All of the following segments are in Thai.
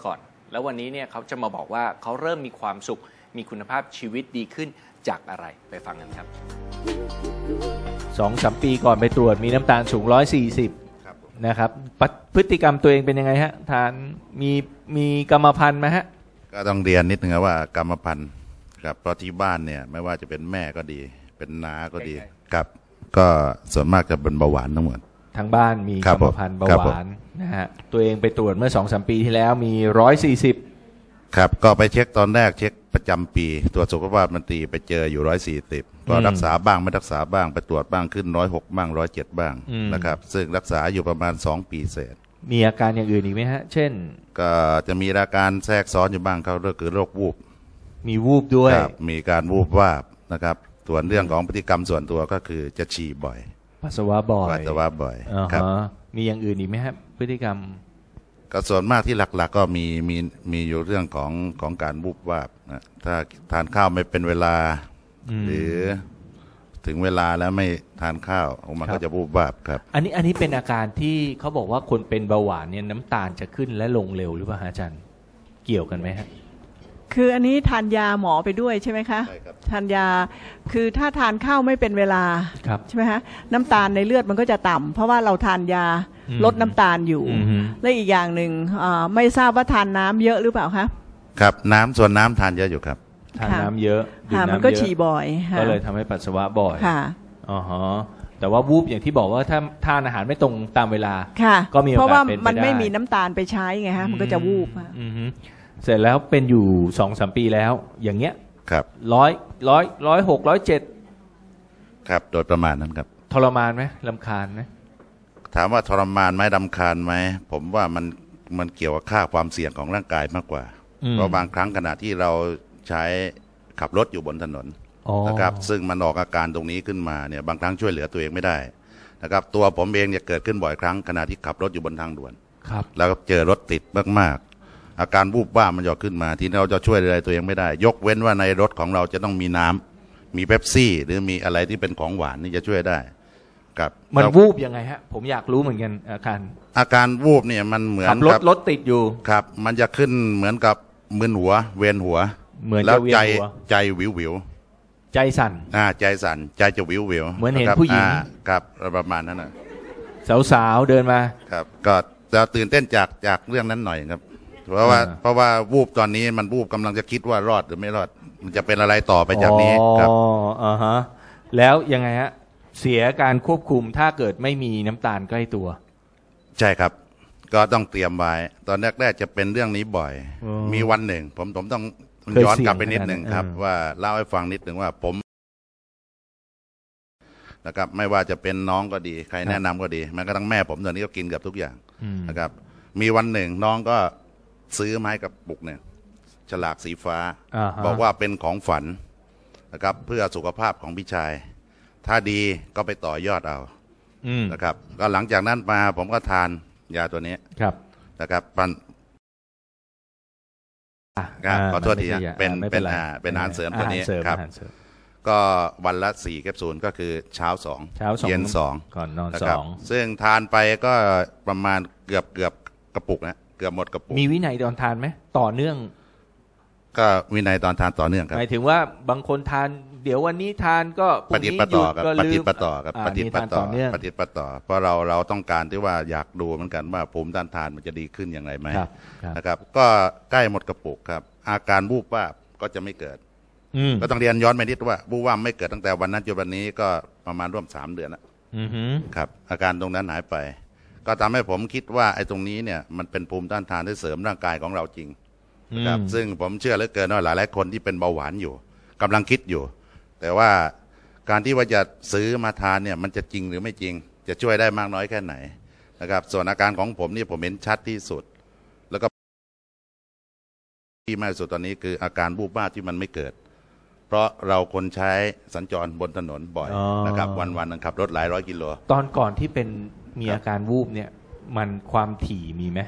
มาก่อน แล้ววันนี้เนี่ยเขาจะมาบอกว่าเขาเริ่มมีความสุข มีคุณภาพชีวิตดีขึ้นจากอะไรไปฟังกันครับสองสามปีก่อนไปตรวจมีน้ำตาลสูงร้อยสี่สิบครับผมนะครับปะพฤติกรรมตัวเองเป็นยังไงฮะทานมีมีกรรมพันธุ์ไหมฮะ ก็ต้องเรียนนิดนึงนะว่ากรรมพันธุ์ครับเพราะที่บ้านเนี่ยไม่ว่าจะเป็นแม่ก็ดี เป็นน้าก็ดีใช่ครับก็ส่วนมากจะเป็นเบาหวานทั้งหมด ทางบ้านมีครักบรรมพันธุ์เบาครับหผม วานนะฮะตัวเองไปตรวจเมื่อสองสามปีที่แล้วมีร้อยสี่สิบครับ ก็ไปเช็คตอนแรกเช็คประจำปี ตรวจสุขภาพมันตรีไปเจออยู่ร้อยสี่สิบก็รักษาบ้างไม่รักษาบ้างไปตรวจบ้างขึ้นร้อยหกบ้างร้อยเจ็ดบ้างนะครับ ซึ่งรักษาอยู่ประมาณสองปีเศษ มีอาการอย่างอื่นอีกไหมฮะ เช่น ก็จะมีอาการแทรกซ้อนอยู่บ้างเขาก็คือโรควูบมีวูบด้วย ครับมีการวูบวาบนะครับ ส่วนเรื่องของพฤติกรรมส่วนตัวก็คือจะฉี่บ่อย ปัสสาวะบ่อยปัสสาวะบ่อยอ่าครับ ฮะมีอย่างอื่นอีกไหมฮะพฤติกรรม ก็ส่วนมากที่หลักๆ ก็มีมีมีอยู่เรื่องของของการวูบวาบนะถ้าทานข้าวไม่เป็นเวลาหรือถึงเวลาแล้วไม่ทานข้าวมันครัก็บ จะวูบวาบครับ อันนี้อันนี้เป็นอาการที่เขาบอกว่าคนเป็นเบาหวานเนี่ยน้ำตาลจะขึ้นและลงเร็วหรือเปล่าฮะอาจารย์ เกี่ยวกันไหมฮะ คืออันนี้ทานยาหมอไปด้วยใช่ไหมคะใช่ครับ ทานยาคือถ้าทานข้าวไม่เป็นเวลาครับ ใช่ไหมคะน้ำตาลในเลือดมันก็จะต่ำเพราะว่าเราทานยาอืมลดน้ำตาลอยู่ อือฮึ และอีกอย่างหนึ่งอ่าไม่ทราบว่าทานน้ำเยอะหรือเปล่าคะ ครับ น้ำส่วนน้ำทานเยอะอยู่ครับ ทานค่ะ น้ำเยอะดื่ค่ะน้ำมันก็เยอะฉี่บ่อยค่ะก็เลยทำให้ปัสสาวะบ่อยค่ะอ๋อฮะแต่ว่าวูบอย่างที่บอกว่าถ้าทานอาหารไม่ตรงตามเวลา ค่ะก็มีโอกาสเพราะว่าเป็นไปมันไม่ได้มีน้ำตาลไปใช้ไงฮะมันก็จะวูบอะ อืมฮึ เสร็จแล้วเป็นอยู่สองสามปีแล้ว อย่างเงี้ยครับ ร้อยร้อยร้อยหกร้อยเจ็ดครับ โดยประมาณนั้นครับ ทรมานไหมลำคาญไหมถามว่าทรมานไหมดำคาญไหม ผมว่ามันมันเกี่ยวกับค่าความเสี่ยงของร่างกายมากกว่า เพราะบางครั้งขณะที่เราใช้ขับรถอยู่บนถนนอ๋อนะครับซึ่งมันออกอาการตรงนี้ขึ้นมาเนี่ยบางครั้งช่วยเหลือตัวเองไม่ได้นะครับตัวผมเองเนี่ยเกิดขึ้นบ่อยครั้งขณะที่ขับรถอยู่บนทางด่วนครับแล้วก็เจอรถติดมากๆ อาการวูบว่าบมันจะขึ้นมา ที่เราจะช่วยอะไรตัวเองไม่ได้ ยกเว้นว่าในรถของเราจะต้องมีน้ำมีเป๊ปซี่ หรือมีอะไรที่เป็นของหวานนี่จะช่วยได้ครับมันแล้ววูบยังไงฮะ ผมอยากรู้เหมือนกันอาการ อาการวูบเนี่ยมันเหมือนขับรถกับรถติดอยู่ครับ มันจะขึ้นเหมือนกับมึนหัว เวียนหัว เหมือนจะแล้วเวียนใจหัวใจวิววิวใจสั่นอ่าใจสั่นใจจะวิววิวเหมือนเห็นครับผู้หญิงอ่าครับประมาณนั้นนะสาวๆเดินมาครับ ก็จะตื่นเต้นจากจากเรื่องนั้นหน่อยครับ เพราะว่าอ่า เพราะว่าวูบตอนนี้มันวูบกำลังจะคิดว่ารอดหรือไม่รอด มันจะเป็นอะไรต่อไปจากนี้ครับ อ๋ออ่าฮะแล้วยังไงฮะเสียการควบคุมถ้าเกิดไม่มีน้ำตาลใกล้ตัว ใช่ครับ ก็ต้องเตรียมไว้ ตอนแรกๆจะเป็นเรื่องนี้บ่อยอ๋อมีวันหนึ่ง ผมผมต้องเคยย้อนเสี่ยงกลับไปนิดหนึ่งขนาดนั้นครับ เออ ว่าเล่าให้ฟังนิดหนึ่งว่าผมนะครับ ไม่ว่าจะเป็นน้องก็ดี ใครแนะนำก็ดีแม้กระทั่งแม่ผมตอนนี้ก็กินเกับทุกอย่างอืมนะครับ มีวันหนึ่งน้องก็ ซื้อไม้กับปุกเนี่ยฉลากสีฟ้า อ่าฮะ บอกว่าเป็นของฝันนะครับ เพื่อสุขภาพของพี่ชาย ถ้าดีก็ไปต่อยอดเอาอืมนะครับ ก็หลังจากนั้นมาผมก็ทานยาตัวนี้ครับนะครับปัน อะครับาขอโทษทีไม่ฮะใช่ยาเป็นไม่เป็นไรอ่าเป็นอาหารเสริมตัวนี้อาหาเสริมครับ อาหารเสริมก็วันละสี่แคปซูลก็คือเช้าสองเช้าสอง เย็นสองก่อนนอนนะสครับองซึ่งทานไปก็ประมาณเกือบเกือบกระปุกนะ เกือบหมดกระปุกมีวินัยตอนทานไหมต่อเนื่อง ก็วินัยตอนทานต่อเนื่องครับหมายถึงว่าบางคนทาน เดี๋ยววันนี้ทานก็พปรุ่งฏิดนี้ปะหต่ยุอดครับก็ปลืฏิดมปะต่อครับาปฏิดนี่ปะทานต่ต่ออเนื่องปฏิดปะต่อ เพราะเราเราต้องการที่ว่าอยากดูเหมือนกันว่าภูมิต้านทานมันจะดีขึ้นอย่างไรไหมครับครับนะครับ ก็ใกล้หมดกระปุกครับ อาการวูบว่าบก็จะไม่เกิดอืมก็ต้องเรียนย้อนไปนิดว่าวูบว่าบไม่เกิดตั้งแต่วันนั้นจนวันนี้ก็ประมาณร่วมสามเดือนแล้วอือหือครับ อาการตรงนั้นหายไป ก็ทำให้ผมคิดว่าไอ้ตรงนี้เนี่ยมันเป็นภูมิต้านทานที่เสริมร่างกายของเราจริงนะครับอืมซึ่งผมเชื่อเหลือเกินว่าหลายหลายๆคนที่เป็นเบาหวานอยู่กำลังคิดอยู่ แต่ว่าการที่ว่าจะซื้อมาทานเนี่ยมันจะจริงหรือไม่จริง จะช่วยได้มากน้อยแค่ไหนนะครับส่วนอาการของผมนี่ผมเห็นชัดที่สุด แล้วก็ที่มากที่สุดตอนนี้คืออาการบูบบ้าบที่มันไม่เกิด เพราะเราคนใช้สัญจรบนถนนบ่อยอ๋อนะครับ วันๆนึงขับรถหลายร้อยกิโลตอนก่อนที่เป็น มีครับอาการวูบเนี่ย มันความถี่มีไหม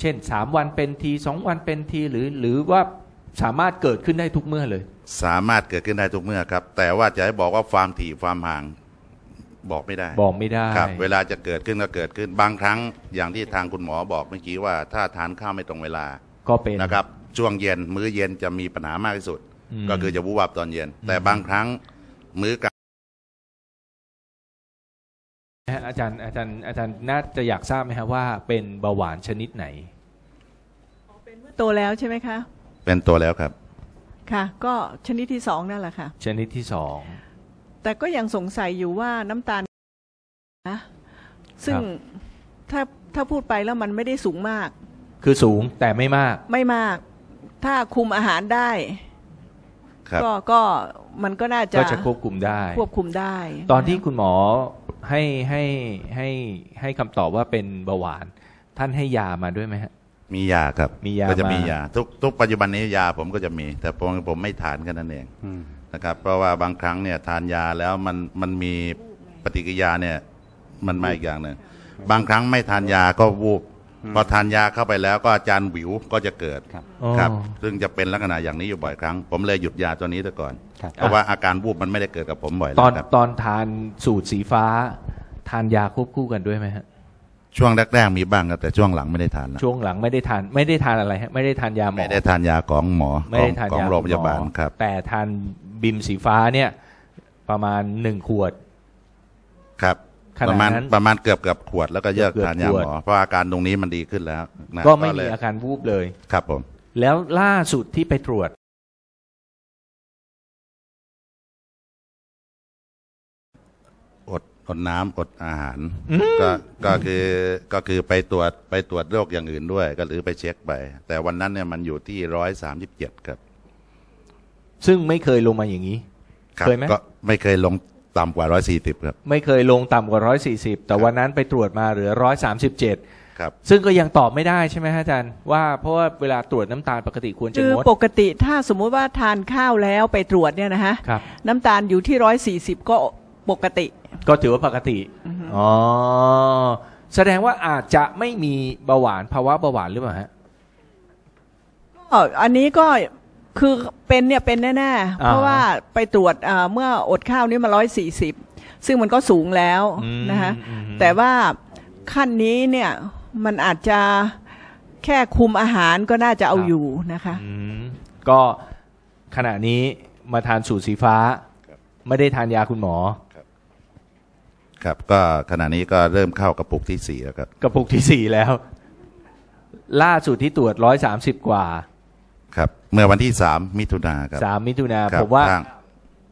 เช่นสามวันเป็นทีสองวันเป็นทีหรือหรือว่าสามารถเกิดขึ้นได้ทุกเมื่อเลย สามารถเกิดขึ้นได้ทุกเมื่อครับ แต่ว่าจะให้บอกว่าความถี่ความห่างบอกไม่ได้บอกไม่ได้ครับ เวลาจะเกิดขึ้นก็เกิดขึ้นบางครั้งอย่างที่ทางคุณหมอบอกเมื่อกี้ว่า ถ้าทานข้าวไม่ตรงเวลาก็เป็นนะครับช่วงเย็นมื้อเย็นจะมีปัญหามากที่สุดอืมก็คือจะวูบวาบตอนเย็น แต่บางครั้งมื้อกลาง อาจารย์อาจารย์อาจารย์น่าจะอยากทราบไหมฮะว่าเป็นเบาหวานชนิดไหนโตแล้วใช่ไหมคะเป็นตัวแล้วครับ ค่ะ ก็ชนิดที่สองนั่นแหละค่ะ ชนิดที่สองแต่ก็ยังสงสัยอยู่ว่าน้ำตาลนะซึ่งถ้าถ้าพูดไปแล้วมันไม่ได้สูงมาก คือสูงแต่ไม่มาก ไม่มาก ถ้าคุมอาหารได้ ครับ ก็ก็มันก็น่าจะก็จะควบคุมได้ ควบคุมได้ ตอนที่คุณหมอ ให้ให้ให้ให้คำตอบว่าเป็นเบาหวาน ท่านให้ยามาด้วยไหมฮะ มียาครับมียาก็จะมามีมียาทุกทุกปัจจุบันนี้ยาผมก็จะมี แต่ผมผมไม่ทานแค่นั้นเองนะครับเพราะว่าบางครั้งเนี่ยทานยาแล้วมันมันมีปฏิกิริยาเนี่ยมันมาอีกอย่างหนึ่งบางครั้งไม่ทานยาก็วูบ พอทานยาเข้าไปแล้วก็อาการหวิวก็จะเกิดอ๋อครับ ซึ่งจะเป็นลักษณะอย่างนี้อยู่บ่อยครั้ง ผมเลยหยุดยาตัวนี้ไปก่อน ครับ เพราะว่าอาการวูบมันไม่ได้เกิดกับผมบ่อยตแล้อวนครับ ตอนทานสูตรสีฟ้า ทานยาควบคู่กันด้วยไหมฮะ ช่วงแรกๆมีบ้างครับแต่ช่วงหลังไม่ได้ทานแล้วช่วงหลังไม่ได้ทานไม่ได้ทานอะไรฮะไม่ได้ทานยาหมอ ไม่ได้ทานยาของหมอไม่ขอได้งทานของยาโรงพยาบาลหมอครับ แต่ทานบิมสีฟ้าเนี่ย ประมาณหนึ่งขวด ครับ ขนาดประมาณนั้น ประมาณเกือบเกือบขวดแล้วก็เลิกเกือบทานยาขวด หมอเพราะอาการตรงนี้มันดีขึ้นแล้วนะก็ไม่เลมียอาการวูบเลย ครับผม แล้วล่าสุดที่ไปตรวจ อดอดน้ำอดอาหารก็ก็คือก็คือไปตรวจไปตรวจโรคอย่างอื่นด้วย ก็หรือไปเช็คไป แต่วันนั้นเนี่ยมันอยู่ที่ร้อยสามสิบเจ็ดครับซึ่งไม่เคยลงมาอย่างนี้ครับเคยไหม ก็ไม่เคยลง ต่ำกว่าร้อยสี่สิบครับ ไม่เคยลงต่ำกว่า 140 แต่วันนั้นไปตรวจมาเหลือ 137 ครับ ซึ่งก็ยังตอบไม่ได้ใช่ไหมฮะอาจารย์ว่าเพราะว่าเวลาตรวจน้ำตาลปกติควรจะคืองด ปกติถ้าสมมุติว่าทานข้าวแล้วไปตรวจเนี่ยนะฮะครับ น้ำตาลอยู่ที่ร้อยสี่สิบก็ปกติ ก็ถือว่าปกติ อ๋อ แสดงว่าอาจจะไม่มีเบาหวานภาวะเบาหวานหรือเปล่าฮะ ก็อันนี้ก็ คือเป็นเนี่ยเป็นแน่ๆ เพราะว่าไปตรวจอ่าเมื่ออดข้าวนี่มาร้อยสี่สิบซึ่งมันก็สูงแล้วอืมนะคะอืมแต่ว่าขั้นนี้เนี่ยมันอาจจะแค่คุมอาหารก็น่าจะเอาอยู่นะคะอืมก็ขณะนี้มาทานสูตรสีฟ้า ไม่ได้ทานยาคุณหมอ ครับก็ขณะนี้ก็เริ่มเข้ากระปุกที่สี่แล้วครับกระปุกที่สี่แล้ว ล่าสุดที่ตรวจร้อยสามสิบกว่า ครับ เมื่อวันที่สามมิถุนาครับ สามมิถุนาครับผมว่าทาง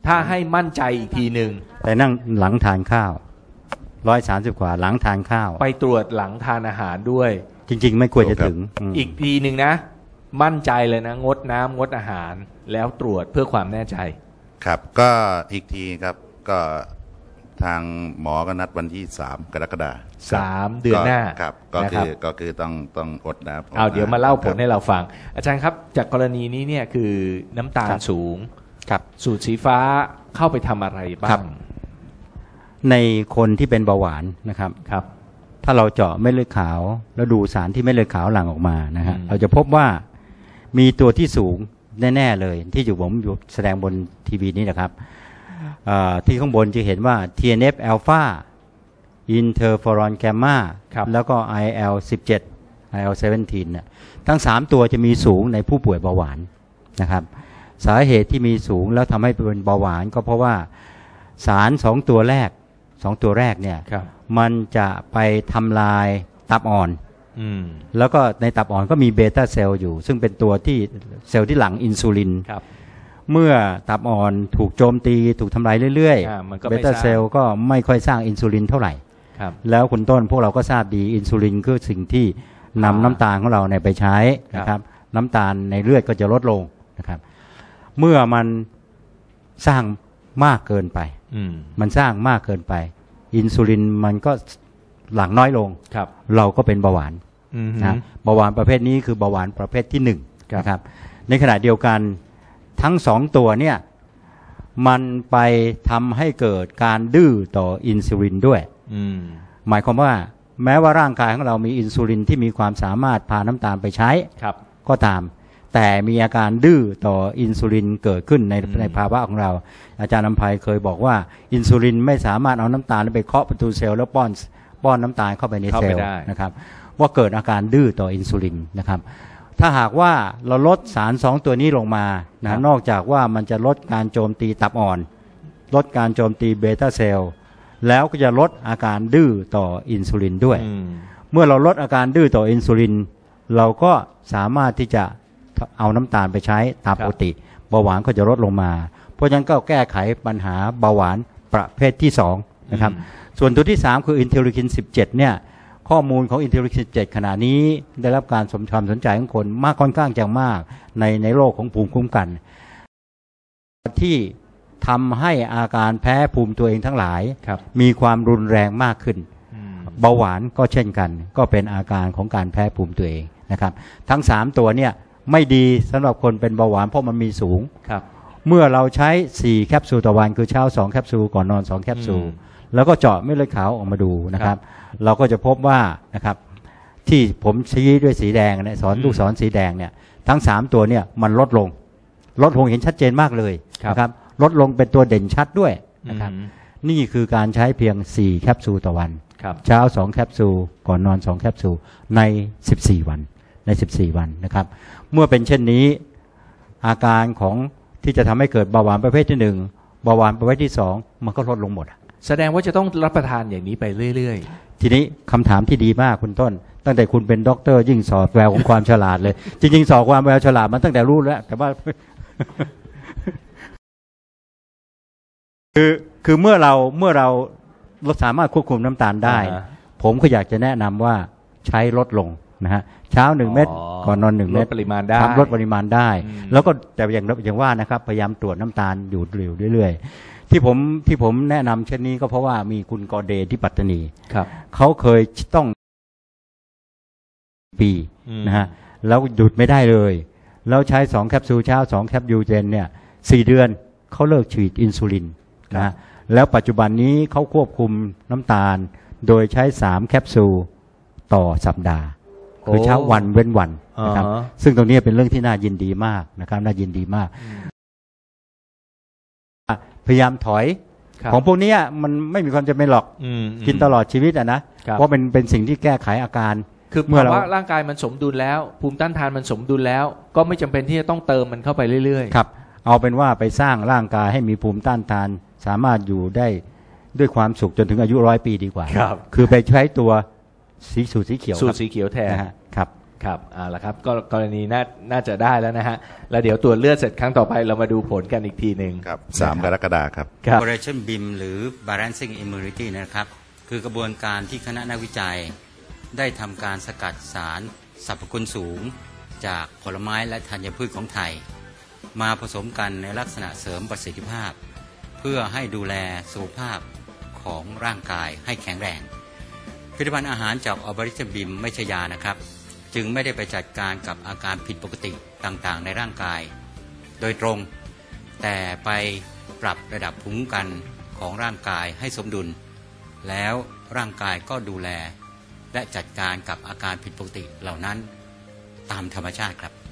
ถ้าให้มั่นใจอีกทีหนึ่งแต่นั่งหลังทานข้าวร้อยสามสิบกว่าหลังทานข้าว ไปตรวจหลังทานอาหารด้วย จริง ๆ ไม่ควรจะถึงมอีกทีหนึ่งนะ มั่นใจเลยนะ งดน้ำงดอาหารแล้วตรวจเพื่อความแน่ใจ ครับก็อีกทีครับก็ ทางหมอก็นัดวันที่สามกรกฎาคมสามเดือนหน้าครับ ก็นะคืรับอก็คือต้องต้องอดน้ำเอาเดี๋ยวมาเล่าผลครับให้เราฟัง อาจารย์ครับ จากกรณีนี้เนี่ยคือน้ำตาลครับสูงครับสูตรสีฟ้าเข้าไปทำอะไรบ้าครังบในคนที่เป็นเบาหวานนะครับ ครับ ถ้าเราเจาะเม็ดเลือดขาว แล้วดูสารที่เม็ดเลือดขาวหลั่งออกมานะฮะอืมเราจะพบว่ามีตัวที่สูงแน่ ๆ เลยที่อยู่ผมอยู่แสดงบนทีวีนี้นะครับอ่า ที่ข้างบนจะเห็นว่า TNF อ l p h a อินเ r อร์ฟอรอนแกมมาครับแล้วก็ IL 17 IL 17เนี่ยทั้ง 3 ตัวจะมีสูงในผู้ป่วยเบาหวานนะครับ สาเหตุที่มีสูงแล้วทำให้เป็นเบาหวานก็เพราะว่าสาร 2 ตัวแรก 2 ตัวแรกเนี่ยครับมันจะไปทำลายตับอ่อนอืมแล้วก็ในตับอ่อนก็มีเบต้าเซลล์อยู่ ซึ่งเป็นตัวที่เซลล์ที่หลั่งอินซูลินครับ เมื่อตับอ่อนถูกโจมตีถูกทำลายเรื่อยอ่ามันก็ๆไม่เบต้าสร้าง เซลล์ก็ไม่ค่อยสร้างอินซูลินเท่าไหร่ ครับ แล้วคุณต้นพวกเราก็ทราบดีอินซูลินคือสิ่งที่นำอ่าน้ำตาลของเราเนี่ยไปใช้ครับ นะครับ น้ำตาลในเลือดก็จะลดลงนะครับ เมื่อมันสร้างมากเกินไป อืมมันสร้างมากเกินไป อินซูลินมันก็หลั่งน้อยลง ครับเราก็เป็นเบาหวานอืม นะเบาหวานประเภทนี้คือเบาหวานประเภทที่หนึ่งครับ นะครับ ในขณะเดียวกัน ทั้งสองตัวเนี่ยมันไปทำให้เกิดการดื้อต่ออินซูลินด้วย อืมหมายความว่า แม้ว่าร่างกายของเรามีอินซูลินที่มีความสามารถพาน้ำตาลไปใช้ครับ ก็ตาม แต่มีอาการดื้อต่ออินซูลินเกิดขึ้นในอืมในภาวะของเรา อาจารย์นำภัยเคยบอกว่าอินซูลินไม่สามารถเอาน้ำตาลไปเคาะประตูเซลล์แล้วป้อนป้อนน้ำตาลเข้าไปในเข้าเซไปลล์ได้นะครับว่าเกิดอาการดื้อต่ออินซูลินนะครับ ถ้าหากว่าเราลดสารสองตัวนี้ลงมานะนอกจากว่ามันจะลดการโจมตีตับอ่อน ลดการโจมตีเบต้าเซลล์แล้วก็จะลดอาการดื้อต่ออินซูลินด้วยอืมเมื่อเราลดอาการดื้อต่ออินซูลิน เราก็สามารถที่จะเอาน้ำตาลไปใช้ตามปกติ เบาหวานก็จะลดลงมา เพราะฉะนั้นก็แก้ไขปัญหาเบาหวานประเภทที่2นะครับอืมส่วนตัวที่ 3 คืออินเทอร์ลิคิน 17 เนี่ย ข้อมูลของอินเทอร์ลิคิน17ขณะนี้ ได้รับการสมความสนใจของคนมากค่อนข้างจะมากในในโลกของภูมิคุ้มกัน ที่ทำให้อาการแพ้ภูมิตัวเองทั้งหลายครับมีความรุนแรงมากขึ้นอืมเบาหวานก็เช่นกัน ก็เป็นอาการของการแพ้ภูมิตัวเองนะครับ ทั้ง 3 ตัวเนี่ยไม่ดีสำหรับคนเป็นเบาหวานเพราะมันมีสูงครับ เมื่อเราใช้ 4 แคปซูลต่อวันคือเช้า 2 แคปซูลก่อนนอน 2 แคปซูลอืมแล้วก็เจาะเม็ดเลือดขาวออกมาดูนะครับ เราก็จะพบว่านะครับที่ผมชี้ด้วยสีแดงเนี่ยสอนลูกศรสีแดงเนี่ยทั้ง 3 ตัวเนี่ยมันลดลง ลดลงเห็นชัดเจนมากเลยครับนะครับลดลงเป็นตัวเด่นชัดด้วยนะครับอืมนี่คือการใช้เพียง 4 แคปซูลต่อวันครับเช้า 2 แคปซูล ก่อนนอน 2 แคปซูล ใน 14 วัน ใน 14 วันนะครับ เมื่อเป็นเช่นนี้อาการของที่จะทำให้เกิดเบาหวานประเภทที่ 1 เบาหวานประเภทที่ 2 มันก็ลดลงหมดอะ แสดงว่าจะต้องรับประทานอย่างนี้ไปเรื่อย ทีนี้คำถามที่ดีมากคุณต้น ตั้งแต่คุณเป็นด็อกเตอร์ยิ่งสอบแววของความฉลาดเลย จริง ๆ สอบความแววฉลาดมันตั้งแต่รู้แล้ว แต่ว่า คือคือเมื่อเราเมื่อเราเราสามารถควบคุมน้ำตาลๆได้ อ่า ผมก็อยากจะแนะนำว่าใช้ลดลงนะฮะเช้าหนึ่งอ๋อเม็ดก่อนนอนหนึ่งลเม็ด ดปริมาณได้ครับลดปริมาณได้ อืม แล้วก็แต่อย่างอย่างว่านะครับ พยายามตรวจน้ำตาลอยู่เรื่อยๆ ที่ผมที่ผมแนะนำเช่นนี้ก็เพราะว่ามีคุณกอเดย์ที่ปัตตานี ครับ เขาเคยต้องปีอืม นะฮะแล้วหยุดไม่ได้เลย แล้วใช้สองแคปซูลเช้าสองแคปยูเจนเนี่ยสี่เดือนเขาเลิกฉีดอินซูลินนะฮะแล้วปัจจุบันนี้เขาควบคุมน้ำตาล โดยใช้สามแคปซูลต่อสัปดาห์ คือเช้าวันเว้นวันนะครับ อ่าฮะ ซึ่งตรงนี้เป็นเรื่องที่น่ายินดีมากนะครับ น่ายินดีมาก พยายามถอยครับของพวกเนี้ยมันไม่มีความจำเป็นหรอกอืมกินตลอดชีวิตอะนะครับเพราะเป็นเป็นสิ่งที่แก้ไขอาการคือเมื่เมื่ออเราว่าร่างกายมันสมดุลแล้ว ภูมิต้านทานมันสมดุลแล้ว ก็ไม่จำเป็นที่จะต้องเติมมันเข้าไปเรื่อยๆครับ เอาเป็นว่าไปสร้างร่างกายให้มีภูมิต้านทาน สามารถอยู่ได้ด้วยความสุขจนถึงอายุร้อยปีดีกว่า ครับ คือไปใช้ตัวสีสูตรสีเขียวสูคตรับรสีเขียวแทนนะฮะ ครับครับเอาละครับก็กรณีน่าน่าจะได้แล้วนะฮะ แล้วเดี๋ยวตรวจเลือดเสร็จครั้งต่อไปเรามาดูผลกันอีกทีหนึ่งครับสามกรกฎาคมครับ ครับ Operation BIM หรือ Balancing Immunity นะครับ คือกระบวนการที่คณะนักวิจัย ได้ทำการสกัดสารสรรพคุณสูง จากผลไม้และธัญพืชของไทย มาผสมกันในลักษณะเสริมประสิทธิภาพ เพื่อให้ดูแลสุขภาพของร่างกายให้แข็งแรงผลิตภัณฑ์อาหารจากออบริชบิมไม่ใช่ยานะครับ จึงไม่ได้ไปจัดการกับอาการผิดปกติต่างๆ ในร่างกาย โดยตรง แต่ไปปรับระดับภูมิคุ้มกันของร่างกายให้สมดุล แล้วร่างกายก็ดูแล และจัดการกับอาการผิดปกติเหล่านั้น ตามธรรมชาติครับ